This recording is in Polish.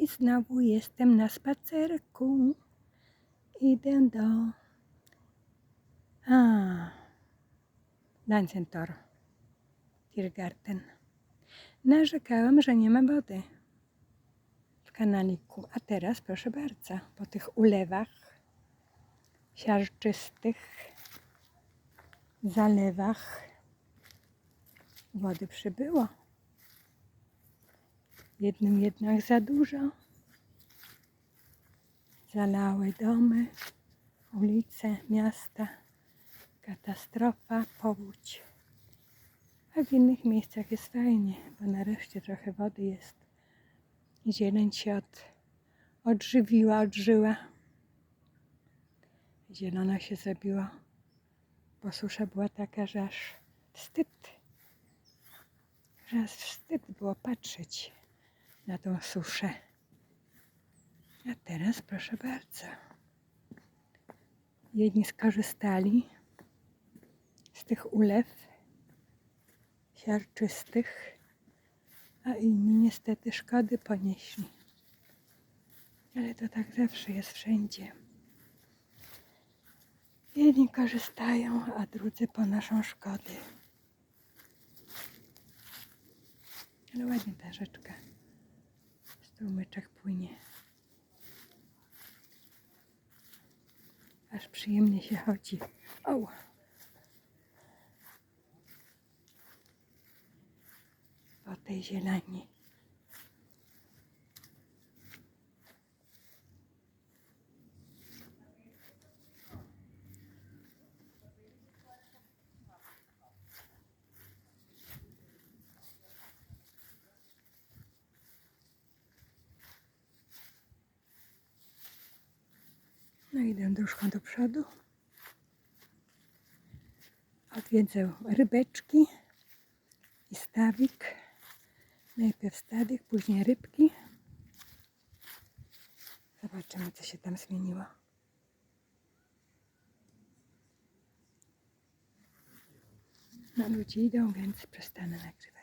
I znowu jestem na spacerku. Idę do... A, Lancentor. Tiergarten. Narzekałam, że nie ma wody w kanaliku. A teraz, proszę bardzo, po tych ulewach siarczystych, zalewach wody przybyło. Jednym jednak za dużo. Zalały domy, ulice, miasta. Katastrofa, powódź. A w innych miejscach jest fajnie, bo nareszcie trochę wody jest. I zieleń się od, odżywiła, odżyła. Zielono się zrobiło, bo susza była taka, że aż wstyd. Że wstyd było patrzeć na tą suszę. A teraz proszę bardzo. Jedni skorzystali z tych ulew siarczystych, a inni niestety szkody ponieśli. Ale to tak zawsze jest wszędzie. Jedni korzystają, a drudzy ponoszą szkody. Ale ładnie ta rzeczka. Strumyczek płynie. Aż przyjemnie się chodzi. O! Po tej zieleni. Idę dróżką do przodu. Odwiedzę rybeczki i stawik. Najpierw stawik, później rybki. Zobaczymy, co się tam zmieniło. No ludzie idą, więc przestanę nagrywać.